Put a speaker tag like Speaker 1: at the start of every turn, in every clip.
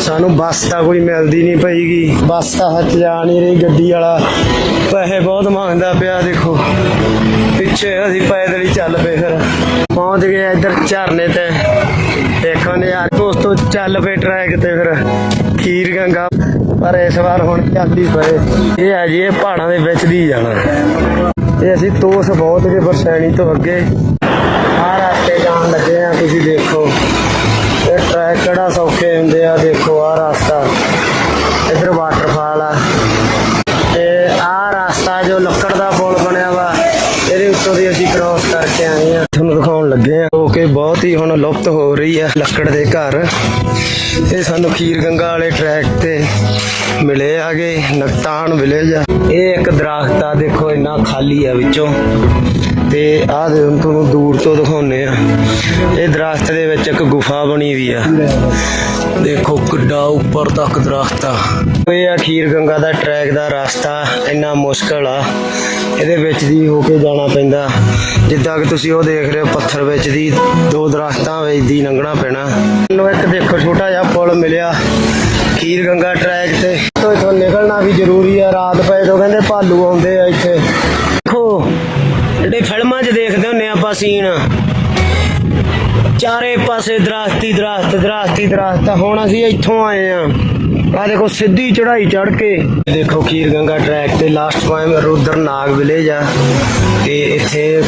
Speaker 1: ਸਾਨੂੰ ਬੱਸ ਤਾਂ ਕੋਈ ਮਿਲਦੀ ਨਹੀਂ ਪਈਗੀ। ਬੱਸ ਤਾਂ ਹੱਥ ਜਾ ਨਹੀਂ ਰਹੀ ਗੱਡੀ ਵਾਲਾ। ਪੈਸੇ ਬਹੁਤ ਮੰਗਦਾ ਪਿਆ, ਦੇਖੋ। ਪਿੱਛੇ ਅਸੀਂ ਪੈਦਲ ਹੀ ਚੱਲ ਪਏ ਫਿਰ। ਪਹੁੰਚ ਗਏ ਇੱਧਰ ਝਰਨੇ ਤੇ। ਦੇਖੋ ਨਜ਼ਾਰੇ। ਦੋਸਤੋ, ਚੱਲ ਪਏ ਟਰੈਕ ਤੇ ਫਿਰ। ਖੀਰ ਗੰਗਾ। ਪਰ ਇਸ ਵਾਰ ਹੁਣ ਚੱਲਦੀ ਪਏ। ਇਹ ਆ ਜੀ, ਇਹ ਪਹਾੜਾਂ ਦੇ ਵਿੱਚ ਦੀ ਜਾਣਾ। ਇਹ ਅਸੀਂ ਤੋਸ ਬਹੁਤ ਕੇ ਬਰਸੈਣੀ ਤੋਂ ਅੱਗੇ। ਆਹ ਰਸਤੇ ਜਾਣ ਲੱਗੇ ਆ, ਤੁਸੀਂ ਦੇਖੋ ਇਹ ਟਰੈਕ ਕਿਹੜਾ ਸੌਖੇ ਹੁੰਦੇ ਆ ਦੇਖੋ ਆਹ ਰਸਤਾ ਇੱਧਰ ਵਾਟਰਫਾਲ ਆ ਤੇ ਆਹ ਰਸਤਾ ਜੋ ਲੱਕੜ ਦਾ ਪੁਲ ਬਣਿਆ ਵਾ, ਇਹਦੇ ਉੱਤੋਂ ਦੀ ਅਸੀਂ ਕ੍ਰਾਸ ਕਰਕੇ ਆਏ ਆ ਤੁਹਾਨੂੰ ਦਿਖਾਉਣ ਲੱਗੇ ਆ ਕਿ ਬਹੁਤ ਹੀ ਹੁਣ ਲੁਪਤ ਹੋ ਰਹੀ ਆ ਲੱਕੜ ਦੇ ਘਰ। ਇਹ ਸਾਨੂੰ ਖੀਰ ਗੰਗਾ ਵਾਲੇ ਟਰੈਕ ਤੇ ਮਿਲੇ ਆਗੇ ਨਕਤਾਨ ਵਿਲੇਜ ਆ। ਇਹ ਇੱਕ ਦਰਖਤ ਆ, ਦੇਖੋ ਇੰਨਾ ਖਾਲੀ ਆ ਵਿੱਚੋਂ। ਤੇ ਆਹ ਦੇ ਤੁਹਾਨੂੰ ਦੂਰ ਤੋਂ ਦਿਖਾਉਨੇ ਆ ਇਹ ਦਰਖਤ ਦੇ ਵਿੱਚ ਇੱਕ ਗੁਫਾ ਬਣੀ ਵੀ ਆ। ਦੇਖੋ ਕਿੱਡਾ ਉੱਪਰ ਤੱਕ ਦਰਖਤ ਆ। ਇਹ ਆ ਖੀਰ ਗੰਗਾ ਦਾ ਟਰੈਕ ਦਾ ਰਸਤਾ, ਇੰਨਾ ਮੁਸ਼ਕਲ ਆ। ਇਹਦੇ ਵਿੱਚ ਦੀ ਹੋ ਕੇ ਜਾਣਾ ਪੈਂਦਾ। ਜਿੱਦਾਂ ਕਿ ਤੁਸੀਂ ਉਹ ਦੇਖ ਰਹੇ ਹੋ, ਪੱਥਰ ਵਿੱਚ ਦੀ ਦੋ ਦਰਖਤਾਂ ਵਿੱਚ ਦੀ ਲੰਘਣਾ ਪੈਣਾ। ਮੈਨੂੰ ਇੱਕ ਦੇਖੋ, ਛੋਟਾ ਜਿਹਾ ਪੁਲ ਮਿਲਿਆ ਖੀਰ ਗੰਗਾ ਟਰੈਕ ਤੇ। ਤੋਂ ਇੱਥੋਂ ਨਿਕਲਣਾ ਵੀ ਜ਼ਰੂਰੀ ਆ, ਰਾਤ ਪਏ ਤੋਂ ਕਹਿੰਦੇ ਭਾਲੂ ਆਉਂਦੇ ਆ ਇੱਥੇ। ਦੇਖੋ, ਜਿਹੜੇ ਫਿਲਮਾਂ 'ਚ ਦੇਖਦੇ ਹੁੰਨੇ ਆਪਾਂ ਸੀਨ ਚਾਰੇ ਪਾਸੇ ਦਰਖਤੀ ਦਰਖਤ ਦਰਖਤੀ ਦਰਖਤ। ਹੁਣ ਅਸੀਂ ਇੱਥੋਂ ਆਏ ਆ ਆ ਦੇਖੋ, ਸਿੱਧੀ ਚੜ੍ਹਾਈ ਚੜ੍ਹ ਕੇ। ਦੇਖੋ, ਖੀਰ ਗੰਗਾ ਟਰੈਕ ਤੇ last point Rudra Nag village ਆ। ਤੇ ਇੱਥੇ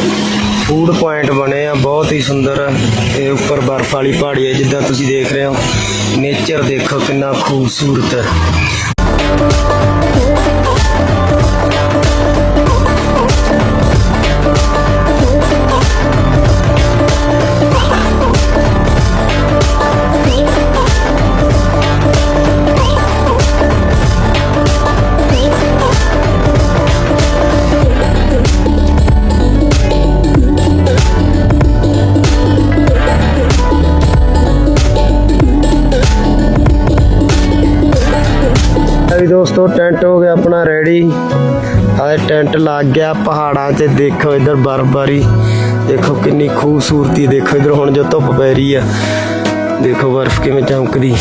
Speaker 1: ਫੂਡ ਪੁਆਇੰਟ ਬਣੇ ਆ, ਬਹੁਤ ਹੀ ਸੁੰਦਰ। ਤੇ ਉੱਪਰ ਬਰਫ਼ ਵਾਲੀ ਪਹਾੜੀ ਹੈ ਜਿੱਦਾਂ ਤੁਸੀਂ ਦੇਖ ਰਹੇ ਹੋ। ਨੇਚਰ ਦੇਖੋ ਕਿੰਨਾ ਖੂਬਸੂਰਤ। ਹੈ ਵੀ ਦੋਸਤੋ, ਟੈਂਟ ਹੋ ਗਿਆ ਆਪਣਾ ਰੈਡੀ ਆਏ ਟੈਂਟ ਲੱਗ ਗਿਆ ਪਹਾੜਾਂ 'ਤੇ ਦੇਖੋ ਇਧਰ ਬਰਫ਼ਬਾਰੀ। ਦੇਖੋ ਕਿੰਨੀ ਖੂਬਸੂਰਤੀ ਦੇਖੋ। ਇਧਰ ਹੁਣ ਜੋ ਧੁੱਪ ਪੈ ਰਹੀ ਆ। ਦੇਖੋ ਬਰਫ਼ ਕਿਵੇਂ ਚਮਕਦੀ।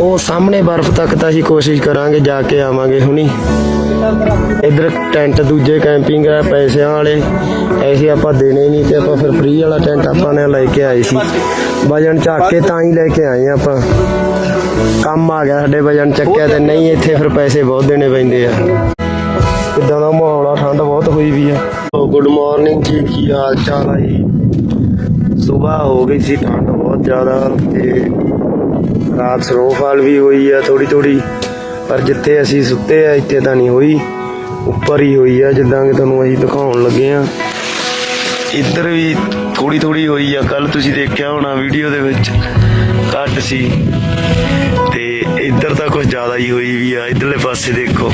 Speaker 1: ਉਹ ਸਾਹਮਣੇ ਬਰਫ਼ ਤੱਕ ਤਾਂ ਅਸੀਂ ਕੋਸ਼ਿਸ਼ ਕਰਾਂਗੇ ਜਾ ਕੇ ਆਵਾਂਗੇ ਹੁਣੀ। ਇਧਰ ਟੈਂਟ ਦੂਜੇ ਕੈਂਪਿੰਗ ਆ, ਪੈਸਿਆਂ ਵਾਲੇ। ਐਸੇ ਆਪਾਂ ਦੇਣੇ ਨਹੀਂ ਤੇ ਆਪਾਂ ਫਿਰ ਫ੍ਰੀ ਵਾਲਾ ਟੈਂਟ ਆਪਾਂ ਨੇ ਲੈ ਕੇ ਆਏ ਸੀ। ਵਜਨ ਚੱਕ ਕੇ ਤਾਂ ਹੀ ਲੈ ਕੇ ਆਏ ਆਪਾਂ। ਕੰਮ ਆ ਗਿਆ ਸਾਡੇ ਵਜਨ ਚੱਕਿਆ ਤੇ ਨਹੀਂ ਇੱਥੇ ਫਿਰ ਪੈਸੇ ਬਹੁਤ ਦੇਣੇ ਪੈਂਦੇ ਆ। ਕਿੱਦਾਂ ਦਾ ਮਾਹੌਲ ਆ? ਠੰਡ ਬਹੁਤ ਹੋਈ ਵੀ ਆ। ਗੁੱਡ ਮਾਰਨਿੰਗ ਜੀ ਕੀ ਹਾਲ ਚਾਲ ਆ ਜੀ? ਸਵੇਰ ਹੋ ਗਈ ਸੀ ਠੰਡ ਬਹੁਤ ਜ਼ਿਆਦਾ ਤੇ ਰਾਤ ਸਨੋਫਾਲ ਵੀ ਹੋਈ ਆ ਥੋੜੀ ਥੋੜੀ ਪਰ ਜਿੱਥੇ ਅਸੀਂ ਸੁੱਤੇ ਆ ਇੱਥੇ ਤਾਂ ਨਹੀਂ ਹੋਈ। ਉੱਪਰ ਹੀ ਹੋਈ ਆ ਜਿੱਦਾਂ ਕਿ ਤੁਹਾਨੂੰ ਅਸੀਂ ਦਿਖਾਉਣ ਲੱਗੇ ਆ। ਇੱਧਰ ਵੀ ਥੋੜੀ ਥੋੜੀ ਹੋਈ ਆ ਕੱਲ ਤੁਸੀਂ ਦੇਖਿਆ ਹੋਣਾ ਵੀਡੀਓ ਦੇ ਵਿੱਚ। ਘੱਟ ਸੀ। ਤੇ ਇੱਧਰ ਤਾਂ ਕੁਝ ਜ਼ਿਆਦਾ ਹੀ ਹੋਈ ਵੀ ਆ, ਇੱਧਰਲੇ ਪਾਸੇ ਦੇਖੋ।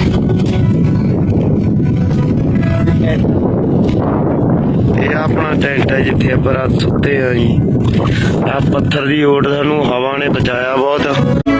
Speaker 1: ਇਹ ਆਪਣਾ ਟੈਂਟ ਹੈ ਜਿੱਥੇ ਆਪਾਂ ਰਾਤ ਸੁੱਤੇ ਆ ਜੀ। ਆ ਪੱਥਰ ਦੀ ਓਟ ਸਾਨੂੰ ਹਵਾ ਨੇ ਬਚਾਇਆ ਬਹੁਤ।